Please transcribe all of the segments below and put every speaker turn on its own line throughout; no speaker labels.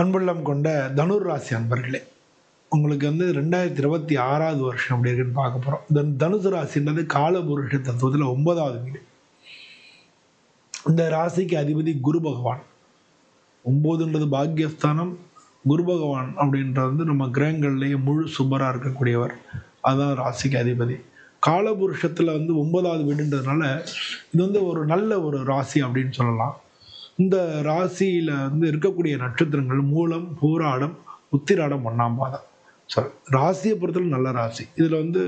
அன்புள்ளம் கொண்ட தனுர் ராசி அன்பர்களே உங்களுக்கு வந்து ரெண்டாயிரத்தி இருபத்தி ஆறாவது வருஷம் அப்படி இருக்குன்னு பார்க்க போகிறோம் தன் தனுசு ராசின்றது காலபுருஷ தத்துவத்தில் ஒன்பதாவது வீடு. இந்த ராசிக்கு அதிபதி குரு பகவான். ஒம்போதுன்றது பாக்யஸ்தானம் குரு பகவான் அப்படின்றது வந்து நம்ம கிரகங்கள்லேயே முழு சுபராக இருக்கக்கூடியவர். அதுதான் ராசிக்கு அதிபதி. காலபுருஷத்தில் வந்து ஒன்பதாவது வீடுன்றதுனால இது வந்து ஒரு நல்ல ஒரு ராசி அப்படின்னு சொல்லலாம். இந்த ராசியில் வந்து இருக்கக்கூடிய நட்சத்திரங்கள் மூலம் பூராடம் உத்திராடம் ஒன்றாம் பாதம் சாரி ராசியை பொறுத்தவரை நல்ல ராசி. இதில் வந்து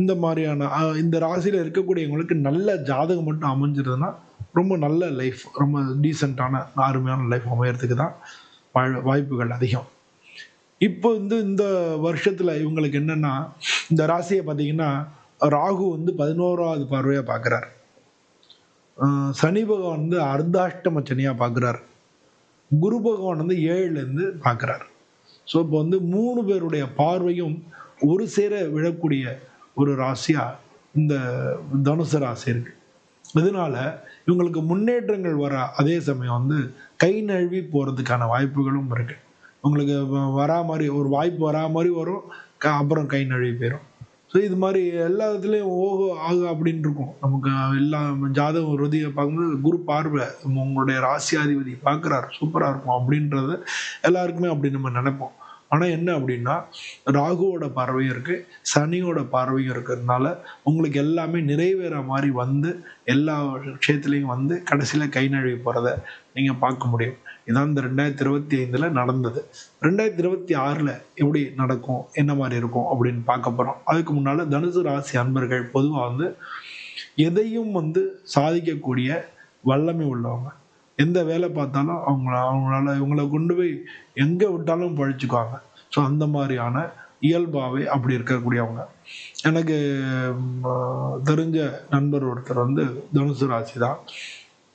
இந்த மாதிரியான இந்த ராசியில் இருக்கக்கூடியவங்களுக்கு நல்ல ஜாதகம் மட்டும் அமைஞ்சிருதுன்னா ரொம்ப நல்ல லைஃப் ரொம்ப டீசெண்டான அருமையான லைஃப் அமையறதுக்கு தான் வாய்ப்புகள் அதிகம். இப்போ வந்து இந்த வருஷத்தில் இவங்களுக்கு என்னென்னா இந்த ராசியை பார்த்தீங்கன்னா ராகு வந்து பதினோராவது பார்வையாக பார்க்குறாரு சனி பகவான் வந்து அர்த்தாஷ்டம சனியாக பார்க்குறாரு குரு பகவான் வந்து ஏழுலேருந்து பார்க்குறார் ஸோ இப்போ வந்து மூணு பேருடைய பார்வையும் ஒரு சேர விழக்கூடிய ஒரு ராசியாக இந்த தனுசு ராசி இருக்கு. இதனால இவங்களுக்கு முன்னேற்றங்கள் வர அதே சமயம் வந்து கை நழுவி போகிறதுக்கான வாய்ப்புகளும் இருக்கு. உங்களுக்கு வ- வரா மாதிரி ஒரு வாய்ப்பு வரா மாதிரி வரும் க- அப்புறம் கை நழுவி போயிடும் ஸோ இது மாதிரி எல்லா இதுலேயும் ஓஹோ ஆகு அப்படின்னு இருக்கும். நமக்கு எல்லா ஜாதகம் ருதியை பார்க்கும்போது குரு பார்வை உங்களுடைய ராசியாதிபதி பார்க்குறாரு சூப்பராக இருக்கும் அப்படின்றத எல்லாருக்குமே அப்படி நம்ம நினைப்போம். ஆனால் என்ன அப்படின்னா ராகுவோட பார்வையும் இருக்குது சனியோட பார்வையும் இருக்கிறதுனால உங்களுக்கு எல்லாமே நிறைவேற மாதிரி வந்து எல்லா விஷயத்துலையும் வந்து கடைசியில் கை நழுவி போகிறத நீங்கள் பார்க்க முடியும். இதான் இந்த ரெண்டாயிரத்தி இருபத்தி ஐந்தில் நடந்தது. ரெண்டாயிரத்தி இருபத்தி ஆறில் எப்படி நடக்கும் என்ன மாதிரி இருக்கும் அப்படின்னு பார்க்க போகிறோம் அதுக்கு முன்னால் தனுசு ராசி அன்பர்கள் பொதுவாக வந்து எதையும் வந்து சாதிக்கக்கூடிய வல்லமை உள்ளவங்க. எந்த வேலை பார்த்தாலும் அவங்கள அவங்களால இவங்களை கொண்டு போய் எங்கே விட்டாலும் பழிச்சுக்குவாங்க. ஸோ அந்த மாதிரியான இயல்பாகவே அப்படி இருக்கக்கூடியவங்க. எனக்கு தெரிஞ்ச நண்பர் ஒருத்தர் வந்து தனுசு ராசி தான்.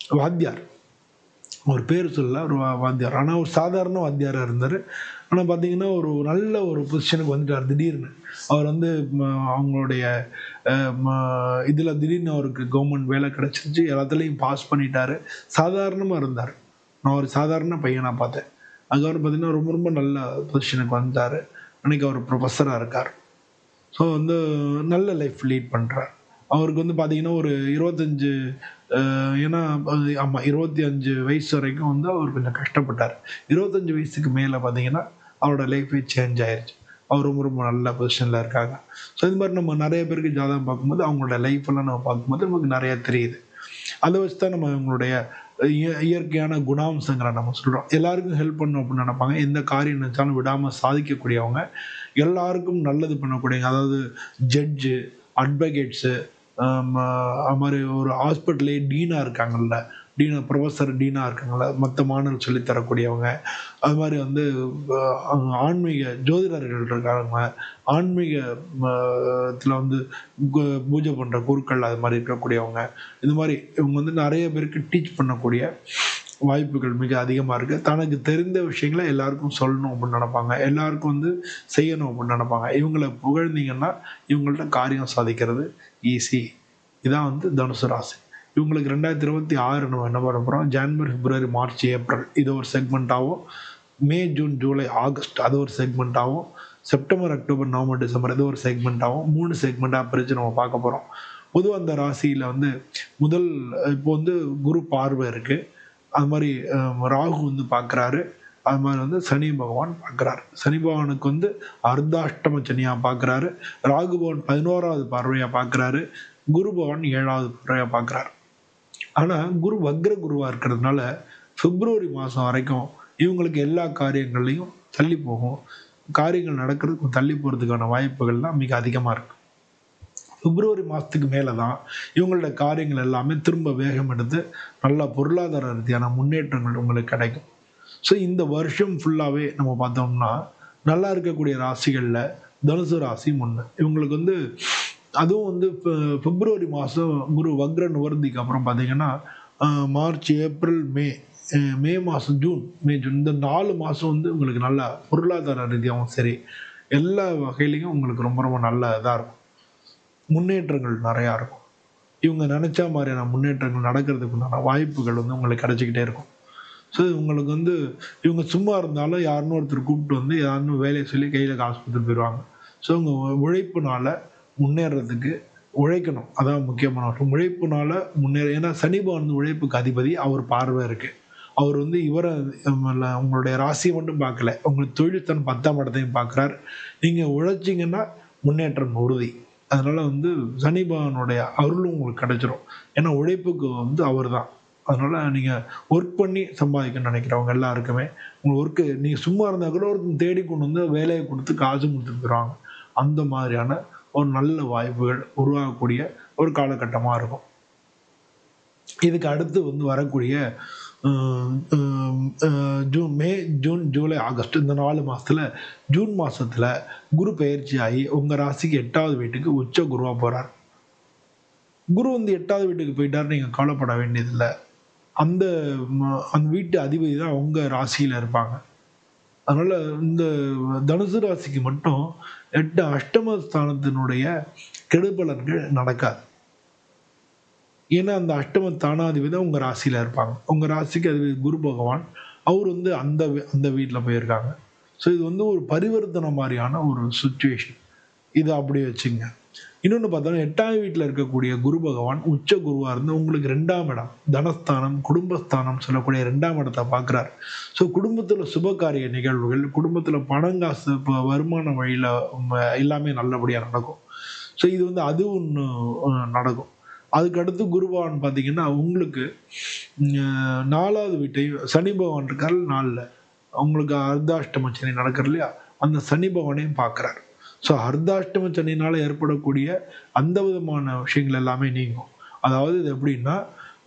வாத்தியார். ஒரு பேர் சொல்ல ஒரு வா- வாத்தியார். ஆனால் ஒரு சாதாரண வாத்தியாராக இருந்தார். ஆனால் பார்த்தீங்கன்னா ஒரு நல்ல ஒரு பொசிஷனுக்கு வந்துட்டார் திடீர்னு. அவர் வந்து அவங்களுடைய இதில் திடீர்னு அவருக்கு கவர்மெண்ட் வேலை கிடச்சிருச்சு எல்லாத்துலேயும் பாஸ் பண்ணிட்டாரு. சாதாரணமாக இருந்தார். நான் ஒரு சாதாரண பையனாக பார்த்தேன். அதுக்கப்புறம் பார்த்தீங்கன்னா ரொம்ப ரொம்ப நல்ல பொசிஷனுக்கு வந்தார் அன்றைக்கி அவர் ப்ரொஃபஸராக இருக்கார். ஸோ வந்து நல்ல லைஃப் லீட் பண்ணுறார் அவருக்கு வந்து பார்த்தீங்கன்னா ஒரு இருபத்தஞ்சு ஏன்னா ஆமாம் இருபத்தி அஞ்சு வயசு வரைக்கும் வந்து அவர் கொஞ்சம் கஷ்டப்பட்டார். இருபத்தஞ்சு வயசுக்கு மேலே பார்த்தீங்கன்னா அவரோட லைஃபே சேஞ்ச் ஆயிருச்சு. அவர் ரொம்ப ரொம்ப நல்ல பொசிஷனில் இருக்காங்க. ஸோ இது மாதிரி நம்ம நிறைய பேருக்கு ஜாதகம் பார்க்கும்போது அவங்களோட லைஃப்பெல்லாம் நம்ம பார்க்கும்போது நமக்கு நிறைய தெரியுது. அதை வச்சு தான் நம்ம அவங்களுடைய இய- இயற்கையான குணாம்சங்களை நம்ம சொல்கிறோம் எல்லாருக்கும் ஹெல்ப் பண்ணணும் அப்படின்னு நினைப்பாங்க. எந்த காரியம் நினைச்சாலும் விடாமல் சாதிக்கக்கூடியவங்க எல்லாருக்கும் நல்லது பண்ணக்கூடியவங்க அதாவது ஜட்ஜு அட்வொகேட்ஸு அது மாதிரி ஒரு ஹாஸ்பிட்டலே டீனாக இருக்காங்கல்ல டீனா ப்ரொஃபஸர் டீனா இருக்காங்கல்ல மற்ற மாணவர் சொல்லித் தரக்கூடியவங்க. அது மாதிரி வந்து ஆன்மீக ஜோதிடர்கள் இருக்காங்க. ஆன்மீக இதில் வந்து பூஜை பண்ணுற குருக்கள் அது மாதிரி இருக்கக்கூடியவங்க. இது மாதிரி இவங்க வந்து நிறைய பேருக்கு டீச் பண்ணக்கூடிய வாய்ப்புகள் மிக அதிகமாக இருக்குது தனக்கு தெரிந்த விஷயங்களை எல்லாருக்கும் சொல்லணும் அப்படின்னு நினைப்பாங்க. எல்லாருக்கும் வந்து செய்யணும் அப்படின்னு நினைப்பாங்க. இவங்களை புகழ்ந்தீங்கன்னா இவங்கள்ட்ட காரியம் சாதிக்கிறது ஈஸி இதான் வந்து தனுசு ராசி. இவங்களுக்கு ரெண்டாயிரத்தி இருபத்தி ஆறு நம்ம என்ன பண்ண போகிறோம் ஜான்வரி பிப்ரவரி மார்ச் ஏப்ரல் இது ஒரு செக்மெண்ட்டாகவும் மே ஜூன் ஜூலை ஆகஸ்ட் அது ஒரு செக்மெண்ட்டாகவும் செப்டம்பர் அக்டோபர் நவம்பர் டிசம்பர் இது ஒரு செக்மெண்ட்டாகவும் மூணு செக்மெண்ட்டாக பிரித்து நம்ம பார்க்க போகிறோம் பொதுவாக அந்த ராசியில் வந்து முதல் இப்போ வந்து குரு பார்வை இருக்குது அது மாதிரி ராகு வந்து பார்க்குறாரு. அது மாதிரி வந்து சனி பகவான் பார்க்குறாரு. சனி பகவானுக்கு வந்து அர்த்தாஷ்டம சனியாக பார்க்குறாரு. ராகு பகவான் பதினோராவது பார்வையாக பார்க்குறாரு. குரு பகவான் ஏழாவது பார்வையாக பார்க்குறாரு. ஆனால் குரு வக்ர குருவாக இருக்கிறதுனால பிப்ரவரி மாதம் வரைக்கும் இவங்களுக்கு எல்லா காரியங்கள்லையும் தள்ளி போகும். காரியங்கள் நடக்கிறதுக்கு தள்ளி போகிறதுக்கான வாய்ப்புகள்லாம் மிக அதிகமாக இருக்குது பிப்ரவரி மாதத்துக்கு மேலே தான் இவங்களோட காரியங்கள் எல்லாமே திரும்ப வேகம் எடுத்து நல்ல பொருளாதார ரீதியான முன்னேற்றங்கள் உங்களுக்கு கிடைக்கும். ஸோ இந்த வருஷம் ஃபுல்லாகவே நம்ம பார்த்தோம்னா நல்லா இருக்கக்கூடிய ராசிகளில் தனுசு ராசி ஒன்று இவங்களுக்கு வந்து அதுவும் வந்து இப்போ பிப்ரவரி மாதம் குரு வக்ர நிவர்த்திக்கு அப்புறம் பார்த்தீங்கன்னா மார்ச் ஏப்ரல் மே மே மாதம் ஜூன் மே ஜூன் இந்த நாலு மாதம் வந்து உங்களுக்கு நல்ல பொருளாதார ரீதியாகவும் சரி எல்லா வகையிலையும் உங்களுக்கு ரொம்ப ரொம்ப நல்ல இதாக இருக்கும். முன்னேற்றங்கள் நிறையா இருக்கும். இவங்க நினச்ச மாதிரியான முன்னேற்றங்கள் நடக்கிறதுக்கு உண்டான வாய்ப்புகள் வந்து உங்களுக்கு கிடைச்சிக்கிட்டே இருக்கும். ஸோ உங்களுக்கு வந்து இவங்க சும்மா இருந்தாலும் யாருன்னு ஒருத்தர் கூப்பிட்டு வந்து யாருன்னு வேலையை சொல்லி கையில் காசு கொடுத்துட்டு போயிடுவாங்க ஸோ உங்கள் உழைப்புனால முன்னேறதுக்கு உழைக்கணும். அதான் முக்கியமான விஷயம். உழைப்புனால முன்னேற ஏன்னா சனி பகவான் உழைப்புக்கு அதிபதி. அவர் பார்வை இருக்கு. அவர் வந்து இவரை உங்களுடைய ராசி மட்டும் பார்க்கல. உங்களுக்கு தொழில் தன் பத்தாம் இடத்தையும் பார்க்குறார். நீங்கள் உழைச்சிங்கன்னா முன்னேற்றம் உறுதி. அதனால வந்து சனி பகவானுடைய அருளும் உங்களுக்கு கிடைச்சிரும். ஏன்னா உழைப்புக்கு வந்து அவர் தான். அதனால நீங்கள் ஒர்க் பண்ணி சம்பாதிக்கணும்னு நினைக்கிறவங்க எல்லாருக்குமே உங்கள் ஒர்க்கு நீங்கள் சும்மா இருந்தால் கூட ஒருத்தன் தேடி கொண்டு வந்து வேலையை கொடுத்து காசு கொடுத்துட்டு போயிடுவாங்க அந்த மாதிரியான ஒரு நல்ல வாய்ப்புகள் உருவாகக்கூடிய ஒரு காலகட்டமாக இருக்கும். இதுக்கு அடுத்து வந்து வரக்கூடிய June May June July August இந்த நாலு மாதத்தில் ஜூன் மாதத்தில் குரு பயிற்சி ஆகி உங்கள் ராசிக்கு எட்டாவது வீட்டுக்கு உச்ச குருவாக போகிறார் குரு வந்து எட்டாவது வீட்டுக்கு போயிட்டார் நீங்கள் கவலைப்பட வேண்டியதில்லை. அந்த அந்த வீட்டு அதிபதி தான் உங்கள் ராசியில் இருப்பாங்க. அதனால் இந்த தனுசு ராசிக்கு மட்டும் எட்டு அஷ்டம ஸ்தானத்தினுடைய கெடுபலன்கள் நடக்காது. ஏன்னா அந்த அஷ்டம ஸ்தானாதிபதி உங்கள் ராசியில் இருப்பாங்க. உங்கள் ராசிக்கு அது குரு பகவான் அவர் வந்து அந்த வீ- அந்த வீட்டில் போயிருக்காங்க. ஸோ இது வந்து ஒரு பரிவர்த்தனை மாதிரியான ஒரு சுச்சுவேஷன் இதை அப்படியே வச்சுங்க. இன்னொன்று பார்த்தோம்னா எட்டாம் வீட்டில் இருக்கக்கூடிய குரு பகவான் உச்ச குருவாக இருந்து உங்களுக்கு ரெண்டாம் இடம் தனஸ்தானம் குடும்பஸ்தானம் சொல்லக்கூடிய ரெண்டாம் இடத்தை பார்க்குறாரு. ஸோ குடும்பத்தில் சுபகாரிய நிகழ்வுகள் குடும்பத்தில் பணங்காசு இப்போ வருமான வழியில் எல்லாமே நல்லபடியாக நடக்கும். ஸோ இது வந்து அது ஒன்று நடக்கும். அதுக்கடுத்து குருபகவான் பார்த்தீங்கன்னா உங்களுக்கு நாலாவது வீட்டை சனி பகவான் இருக்கார் நாளில் உங்களுக்கு அர்த்தாஷ்டம சனி நடக்கிற இல்லையா? அந்த சனி பகவானையும் பார்க்குறாரு. ஸோ அர்த்தாஷ்டம சனினால் ஏற்படக்கூடிய அந்த விதமான விஷயங்கள் எல்லாமே நீங்கும். அதாவது இது எப்படின்னா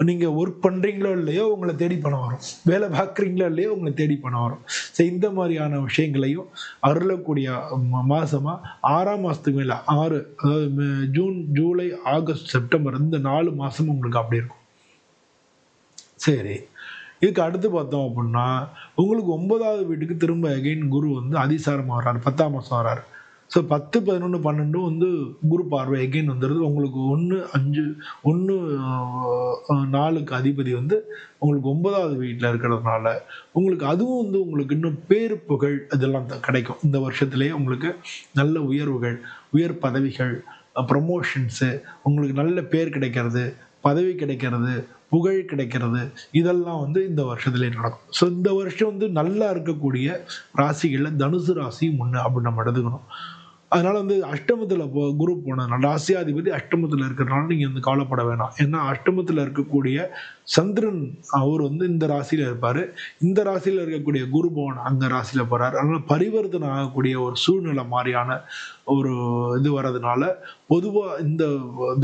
நீங்கள் ஒர்க் பண்ணுறீங்களோ இல்லையோ உங்களை தேடி பணம் வரும். வேலை பார்க்குறீங்களோ இல்லையோ உங்களை தேடி பணம் வரும். ஸோ இந்த மாதிரியான விஷயங்களையும் அருளக்கூடிய மாதமாக ஆறாம் மாதத்துக்கு மேலே ஆறு அதாவது ஜூன் ஜூலை ஆகஸ்ட் செப்டம்பர் இந்த நாலு மாதமும் உங்களுக்கு அப்படி இருக்கும். சரி. இதுக்கு அடுத்து பார்த்தோம் அப்படின்னா உங்களுக்கு ஒன்பதாவது வீட்டுக்கு திரும்ப அகைன் குரு வந்து அதிசாரமாக வர்றாரு பத்தாம் மாதம் வர்றாரு ஸோ பத்து பதினொன்று பன்னெண்டும் வந்து குரு பார்வை எகெயின் வந்துடுது உங்களுக்கு ஒன்று அஞ்சு ஒன்று நாலுக்கு அதிபதி வந்து உங்களுக்கு ஒன்பதாவது வீட்டில் இருக்கிறதுனால உங்களுக்கு அதுவும் வந்து உங்களுக்கு இன்னும் பேரு புகழ் இதெல்லாம் த- கிடைக்கும். இந்த வருஷத்துலேயே உங்களுக்கு நல்ல உயர்வுகள் உயர் பதவிகள் ப்ரமோஷன்ஸு உங்களுக்கு நல்ல பேர் கிடைக்கிறது பதவி கிடைக்கிறது புகழ் கிடைக்கிறது இதெல்லாம் வந்து இந்த வருஷத்துலேயே நடக்கும். ஸோ இந்த வருஷம் வந்து நல்லா இருக்கக்கூடிய ராசிகளில் தனுசு ராசி முன்னே அப்படி நம்ம எடுத்துக்கணும். அதனால வந்து அஷ்டமத்தில் போ குரு போனதுனால ராசியாதிபதி அஷ்டமத்தில் இருக்கிறனால நீங்கள் வந்து கவலைப்பட வேணாம். ஏன்னா அஷ்டமத்தில் இருக்கக்கூடிய சந்திரன் அவர் வந்து இந்த ராசியில் இருப்பார். இந்த ராசியில் இருக்கக்கூடிய குரு பவன் அந்த ராசியில் போகிறார் அதனால் பரிவர்த்தனை ஆகக்கூடிய ஒரு சூழ்நிலை மாதிரியான ஒரு இது வர்றதுனால பொதுவாக இந்த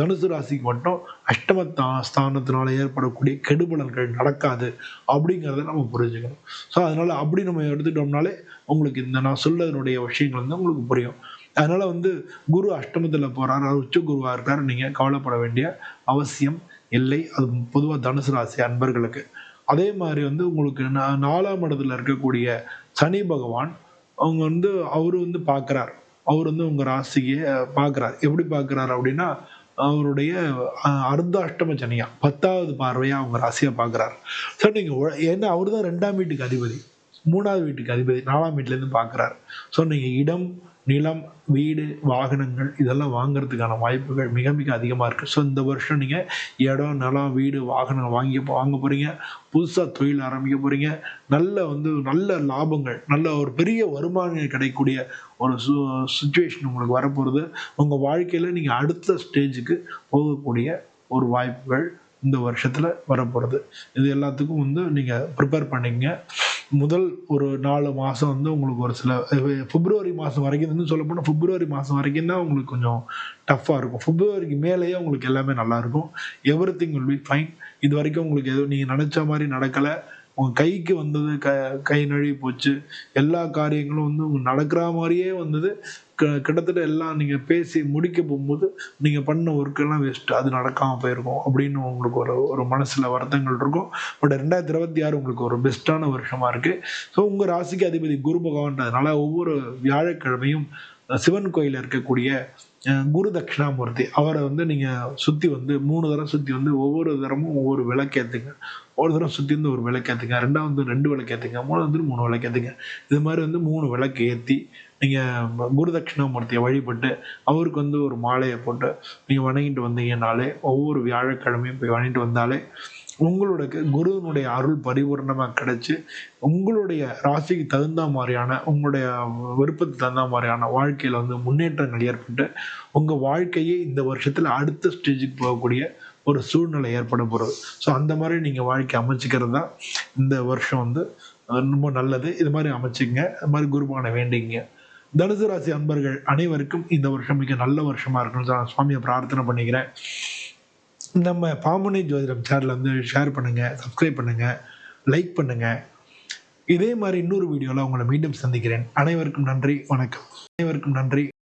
தனுசு ராசிக்கு மட்டும் அஷ்டம ஸ்தானத்தினால ஏற்படக்கூடிய கெடுபலன்கள் நடக்காது அப்படிங்கிறத நம்ம புரிஞ்சுக்கணும். ஸோ அதனால அப்படி நம்ம எடுத்துட்டோம்னாலே உங்களுக்கு இந்த நான் சொல்லதனுடைய விஷயங்கள் வந்து உங்களுக்கு புரியும். அதனால வந்து குரு அஷ்டமத்தில் போறாரு அவர் உச்ச குருவா இருக்காரு. நீங்க கவலைப்பட வேண்டிய அவசியம் இல்லை. அது பொதுவாக தனுசு ராசி அன்பர்களுக்கு. அதே மாதிரி வந்து உங்களுக்கு நாலாம் இடத்துல இருக்கக்கூடிய சனி பகவான் அவங்க வந்து அவர் வந்து பார்க்குறார் அவர் வந்து உங்க ராசியை பார்க்குறார் எப்படி பார்க்குறாரு அப்படின்னா அவருடைய அர்த்தாஷ்டம சனியா பத்தாவது பார்வையா அவங்க ராசியை பார்க்குறாரு சார் நீங்க ஏன்னா அவர் தான் ரெண்டாம் வீட்டுக்கு அதிபதி. மூணாவது வீட்டுக்கு அதிபதி நாலாம் வீட்டிலேருந்து பார்க்குறாரு ஸோ நீங்கள் இடம் நிலம் வீடு வாகனங்கள் இதெல்லாம் வாங்குறதுக்கான வாய்ப்புகள் மிக மிக அதிகமாக இருக்குது ஸோ இந்த வருஷம் நீங்கள் இடம் நிலம் வீடு வாகனம் வாங்கி வாங்க போகிறீங்க புதுசாக தொழில் ஆரம்பிக்க போகிறீங்க நல்ல வந்து நல்ல லாபங்கள் நல்ல ஒரு பெரிய வருமானம் கிடைக்கக்கூடிய ஒரு சு சுச்சுவேஷன் உங்களுக்கு வரப்போகிறது உங்கள் வாழ்க்கையில் நீங்கள் அடுத்த ஸ்டேஜுக்கு போகக்கூடிய ஒரு வாய்ப்புகள் இந்த வருஷத்தில் வரப்போகிறது இது எல்லாத்துக்கும் வந்து நீங்கள் ப்ரிப்பேர் பண்ணிக்கங்க. முதல் ஒரு நாலு மாதம் வந்து உங்களுக்கு ஒரு சில பிப்ரவரி மாதம் வரைக்கும் இன்னும் சொல்ல போனால் பிப்ரவரி மாதம் வரைக்கும் தான் உங்களுக்கு கொஞ்சம் டஃப்பாக இருக்கும். பிப்ரவரிக்கு மேலேயே உங்களுக்கு எல்லாமே நல்லாயிருக்கும் everything will be fine இது வரைக்கும் உங்களுக்கு எதுவும் நீங்கள் நினச்ச மாதிரி நடக்கலை. உங்கள் கைக்கு வந்தது க கை நழுவி போச்சு. எல்லா காரியங்களும் வந்து உங்களுக்கு நடக்கிற மாதிரியே வந்தது. கிட்டத்தட்ட எல்லாம் நீங்கள் பேசி முடிக்க போகும்போது நீங்கள் பண்ண ஒர்க்கெல்லாம் வேஸ்ட்டு அது நடக்காமல் போயிருக்கும் அப்படின்னு உங்களுக்கு ஒரு ஒரு மனசில் வருத்தங்கள் இருக்கும். பட் ரெண்டாயிரத்தி இருபத்தி ஆறு உங்களுக்கு ஒரு பெஸ்ட்டான வருஷமாக இருக்குது ஸோ உங்கள் ராசிக்கு அதிபதி குரு பகவான்றதுனால ஒவ்வொரு வியாழக்கிழமையும் சிவன் கோயிலில் இருக்கக்கூடிய குரு தட்சிணாமூர்த்தி அவரை வந்து நீங்கள் சுற்றி வந்து மூணு தடவை சுற்றி வந்து ஒவ்வொரு தரமும் ஒவ்வொரு விளக்கேற்றுங்க ஒரு தடவை சுற்றி வந்து ஒரு விளக்கேற்றுங்க ரெண்டாவது வந்து ரெண்டு விளக்கேற்றுங்க மூணாவது வந்து மூணு விளக்கேற்றுங்க இது மாதிரி வந்து மூணு விளக்கு ஏற்றி நீங்கள் குரு தட்சிணாமூர்த்தியை வழிபட்டு அவருக்கு வந்து ஒரு மாலையை போட்டு நீங்கள் வணங்கிட்டு வந்தீங்கனாலே ஒவ்வொரு வியாழக்கிழமையும் போய் வணங்கிட்டு வந்தாலே உங்களுக்கு குருவினுடைய அருள் பரிபூர்ணமாக கிடைச்சி உங்களுடைய ராசிக்கு தகுந்த மாதிரியான உங்களுடைய விருப்பத்துக்கு தகுந்த மாதிரியான வாழ்க்கையில் வந்து முன்னேற்றங்கள் ஏற்பட்டு உங்கள் வாழ்க்கையே இந்த வருஷத்தில் அடுத்த ஸ்டேஜுக்கு போகக்கூடிய ஒரு சூழ்நிலை ஏற்பட போகிறது ஸோ அந்த மாதிரி நீங்கள் வாழ்க்கை அமைச்சிக்கிறது தான் இந்த வருஷம் வந்து ரொம்ப நல்லது. இது மாதிரி அமைச்சிங்க இது மாதிரி குருபானை வேண்டிங்க தனுசு ராசி அன்பர்கள் அனைவருக்கும் இந்த வருஷம் மிக நல்ல வருஷமா இருக்கணும் நான் சுவாமியை பிரார்த்தனை பண்ணிக்கிறேன். நம்ம பாமுனை ஜோதிடம் சேனலை வந்து ஷேர் பண்ணுங்க சப்ஸ்கிரைப் பண்ணுங்க லைக் பண்ணுங்க. இதே மாதிரி இன்னொரு வீடியோவில் உங்களை மீண்டும் சந்திக்கிறேன். அனைவருக்கும் நன்றி வணக்கம். அனைவருக்கும் நன்றி.